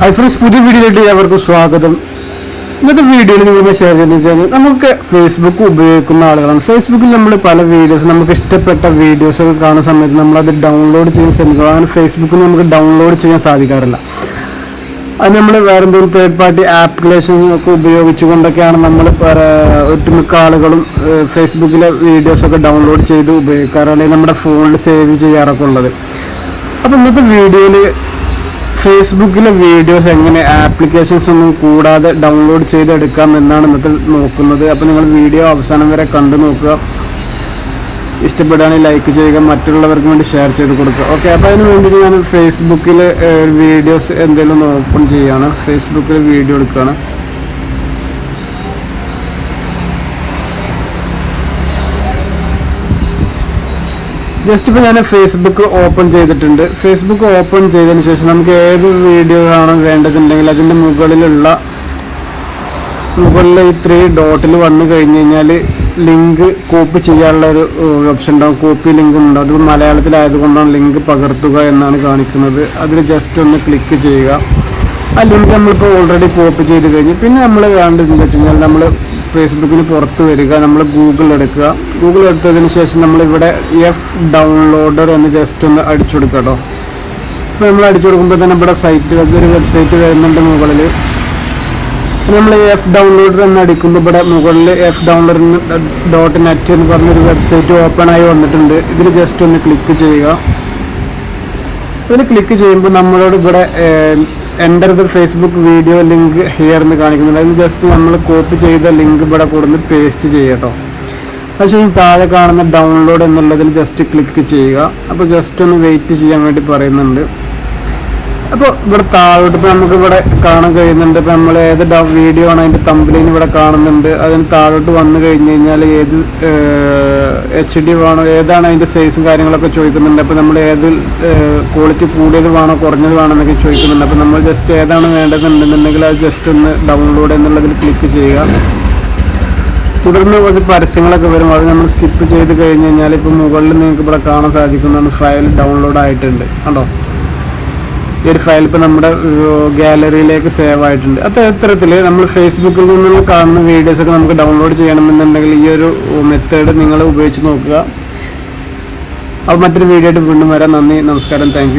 Hi friends പുതിയ വീഡിയോയിലേക്ക് ഏവർക്കും സ്വാഗതം. ഇന്നത്തെ വീഡിയോയിൽ നിങ്ങൾ ഷെയർ ചെയ്യുന്നത് വെച്ചാൽ നമുക്ക് ഫേസ്ബുക്ക് ഉപയോഗിക്കുന്ന ആളുകളാണ്. ഫേസ്ബുക്കിൽ നമ്മൾ പല വീഡിയോസ് നമുക്ക് ഇഷ്ടപ്പെട്ട വീഡിയോസ് ഒക്കെ കാണുന്ന സമയത്ത് നമ്മളത് ഡൗൺലോഡ് ചെയ്യാൻ ശ്രമിക്കുക അങ്ങനെ ഫേസ്ബുക്കിൽ നമുക്ക് ഡൗൺലോഡ് ചെയ്യാൻ സാധിക്കാറില്ല. അത് നമ്മൾ വേറെ എന്തെങ്കിലും തേർഡ് പാർട്ടി ആപ്ലിക്കേഷൻ ഒക്കെ ഉപയോഗിച്ചുകൊണ്ടൊക്കെയാണ് നമ്മൾ ഒട്ടുമിക്ക ആളുകളും ഫേസ്ബുക്കിലെ വീഡിയോസൊക്കെ ഡൗൺലോഡ് ചെയ്ത് ഉപയോഗിക്കാറ് അല്ലെങ്കിൽ നമ്മുടെ ഫോണിൽ സേവ് ചെയ്യാറൊക്കെ ഉള്ളത്. അപ്പോൾ ഇന്നത്തെ വീഡിയോയിൽ ഫേസ്ബുക്കിലെ വീഡിയോസ് എങ്ങനെ ആപ്ലിക്കേഷൻസ് ഒന്നും കൂടാതെ ഡൗൺലോഡ് ചെയ്തെടുക്കാം എന്നാണ് ഇന്നത്തെ നോക്കുന്നത്. അപ്പോൾ നിങ്ങൾ വീഡിയോ അവസാനം വരെ കണ്ടു നോക്കുക. ഇഷ്ടപ്പെടുകയാണെങ്കിൽ ലൈക്ക് ചെയ്യുക. മറ്റുള്ളവർക്ക് വേണ്ടി ഷെയർ ചെയ്ത് കൊടുക്കുക. ഓക്കെ അപ്പോൾ അതിന് വേണ്ടിയിട്ട് ഞാൻ ഫേസ്ബുക്കിൽ വീഡിയോസ് എന്തെങ്കിലും ഓപ്പൺ ചെയ്യുകയാണ് ഫേസ്ബുക്കിൽ വീഡിയോ എടുക്കുകയാണ്. ജസ്റ്റ് ഇപ്പോൾ ഞാൻ ഫേസ്ബുക്ക് ഓപ്പൺ ചെയ്തിട്ടുണ്ട്. ഫേസ്ബുക്ക് ഓപ്പൺ ചെയ്തതിന് ശേഷം നമുക്ക് ഏത് വീഡിയോ ആണ് വേണ്ടതുണ്ടെങ്കിൽ അതിന്റെ മുകളിലുള്ള മുകളിൽ ഈ ഡോട്ടിൽ വന്നു കഴിഞ്ഞ് കഴിഞ്ഞാൽ ലിങ്ക് കോപ്പി ചെയ്യാനുള്ള ഒരു ഓപ്ഷൻ ഉണ്ടാവും. കോപ്പി ലിങ്ക് ഉണ്ടാവും അത് മലയാളത്തിലായതുകൊണ്ടാണ് ലിങ്ക് പകർത്തുക എന്നാണ് കാണിക്കുന്നത്. അതിൽ ജസ്റ്റ് ഒന്ന് ക്ലിക്ക് ചെയ്യുക. ആ ലിങ്ക് നമ്മളിപ്പോൾ ഓൾറെഡി കോപ്പി ചെയ്ത് കഴിഞ്ഞ് പിന്നെ നമ്മൾ വേണ്ടത് എന്താ വെച്ച് കഴിഞ്ഞാൽ നമ്മൾ ഫേസ്ബുക്കിന് പുറത്ത് വരിക നമ്മൾ ഗൂഗിൾ എടുക്കുക. ഗൂഗിൾ എടുത്തതിന് ശേഷം നമ്മൾ ഇവിടെ എഫ് ഡൗൺലോഡർ എന്ന് ജസ്റ്റ് ഒന്ന് അടിച്ചു കൊടുക്കുക കേട്ടോ ഇപ്പോൾ നമ്മൾ അടിച്ചു കൊടുക്കുമ്പോൾ തന്നെ ഇവിടെ സൈറ്റ് ഒരു വെബ്സൈറ്റ് വരുന്നുണ്ട് മുകളിൽ നമ്മൾ എഫ് ഡൗൺലോഡർ എന്ന് അടിക്കുമ്പോൾ ഇവിടെ മുകളിൽ എഫ് ഡൗൺലോഡർ ഡോട്ട് നെറ്റ് എന്ന് പറഞ്ഞൊരു വെബ്സൈറ്റ് ഓപ്പൺ ആയി വന്നിട്ടുണ്ട്. ഇതിൽ ജസ്റ്റ് ഒന്ന് ക്ലിക്ക് ചെയ്യുക. ഇതിൽ ക്ലിക്ക് ചെയ്യുമ്പോൾ നമ്മളോട് ഇവിടെ enter the Facebook video link here എന്ന് കാണിക്കുന്നുണ്ട്. അതിൽ ജസ്റ്റ് നമ്മൾ കോപ്പി ചെയ്ത ലിങ്ക് ഇവിടെ കൊടുന്ന് പേസ്റ്റ് ചെയ്യട്ടോ. അതിനുശേഷം താഴെ കാണുന്ന ഡൗൺലോഡ് എന്നുള്ളതിൽ ജസ്റ്റ് ക്ലിക്ക് ചെയ്യുക. അപ്പോൾ ജസ്റ്റ് ഒന്ന് വെയിറ്റ് ചെയ്യാൻ വേണ്ടി പറയുന്നുണ്ട്. അപ്പോൾ ഇവിടെ താഴോട്ട് ഇപ്പോൾ നമുക്ക് ഇവിടെ കാണാൻ കഴിയുന്നുണ്ട്. ഇപ്പോൾ നമ്മൾ ഏത് വീഡിയോ ആണ് അതിന്റെ തമ്പിലിന് ഇവിടെ കാണുന്നുണ്ട്. അതിന് താഴോട്ട് വന്നു കഴിഞ്ഞ് കഴിഞ്ഞാൽ ഏത് എച്ച് ഡി വേണോ ഏതാണ് അതിന്റെ സൈസും കാര്യങ്ങളൊക്കെ ചോദിക്കുന്നുണ്ട്. അപ്പോൾ നമ്മൾ ഏത് ക്വാളിറ്റി കൂടിയത് വേണോ കുറഞ്ഞത് വേണോ എന്നൊക്കെ ചോദിക്കുന്നുണ്ട്. അപ്പോൾ നമ്മൾ ജസ്റ്റ് ഏതാണ് വേണ്ടതെന്നുണ്ടെന്നുണ്ടെങ്കിൽ അത് ജസ്റ്റ് ഒന്ന് ഡൗൺലോഡ് എന്നുള്ളതിൽ ക്ലിക്ക് ചെയ്യുക. തുടർന്ന് കുറച്ച് പരസ്യങ്ങളൊക്കെ വരും. അത് നമ്മൾ സ്കിപ്പ് ചെയ്ത് കഴിഞ്ഞ് കഴിഞ്ഞാൽ ഇപ്പോൾ മുകളിൽ നിങ്ങൾക്ക് ഇവിടെ കാണാൻ സാധിക്കുന്നതാണ് ഫയൽ ഡൗൺലോഡ് ആയിട്ടുണ്ട്. കണ്ടോ? ഈ ഒരു ഫയൽ ഇപ്പോൾ നമ്മുടെ ഗാലറിയിലേക്ക് സേവ് ആയിട്ടുണ്ട്. അത് ഇത്തരത്തിൽ നമ്മൾ ഫേസ്ബുക്കിൽ നിന്നുള്ള കാണുന്ന വീഡിയോസ് ഒക്കെ നമുക്ക് ഡൗൺലോഡ് ചെയ്യണമെന്നുണ്ടെങ്കിൽ ഈ ഒരു മെത്തേഡ് നിങ്ങൾ ഉപയോഗിച്ച് നോക്കുക. അപ്പോൾ മറ്റൊരു വീഡിയോ ആയിട്ട് വീണ്ടും വരാം. നന്ദി നമസ്കാരം. താങ്ക്